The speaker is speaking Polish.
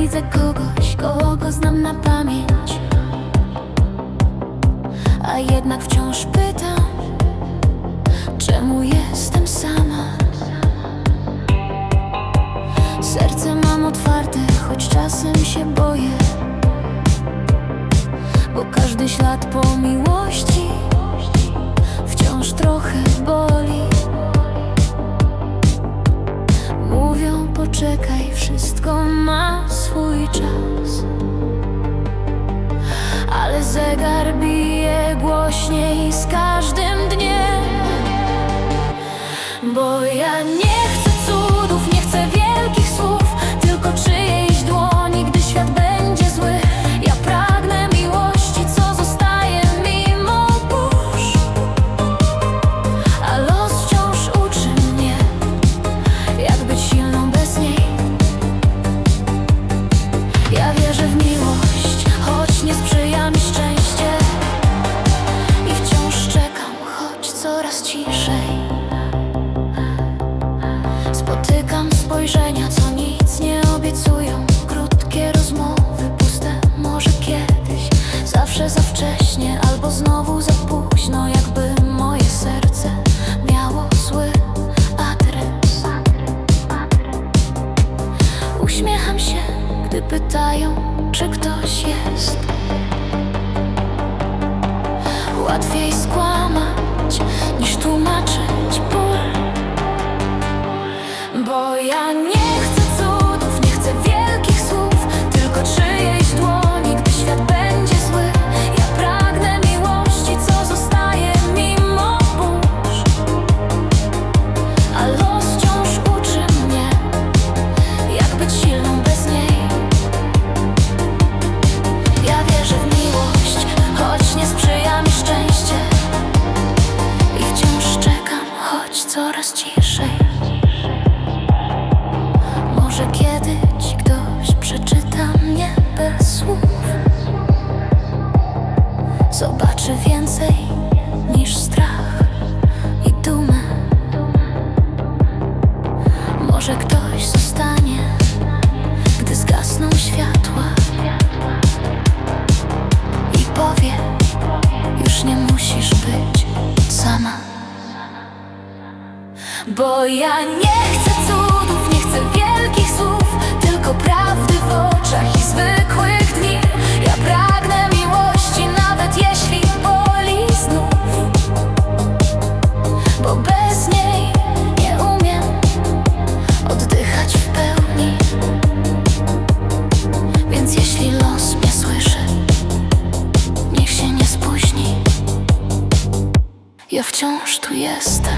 widzę kogoś, kogo znam na pamięć. A jednak wciąż pytam, czemu jestem sama? Serce mam otwarte, choć czasem się boję. Bo każdy ślad po miłości wciąż trochę boli. Poczekaj, wszystko ma swój czas. Ale zegar bije głośniej z każdym dniem. Bo ja nie Uśmiecham się, gdy pytają, czy ktoś jest. Łatwiej skłamać, coraz ciszej. Może kiedyś ktoś przeczyta mnie bez słów? Zobaczy więcej niż strach i dumę. Może ktoś bo ja nie chcę cudów, nie chcę wielkich słów Tylko prawdy w oczach i zwykłych dni. Ja pragnę miłości, nawet jeśli boli znów. Bo bez niej nie umiem oddychać w pełni. Więc jeśli los mnie słyszy, niech się nie spóźni. Ja wciąż tu jestem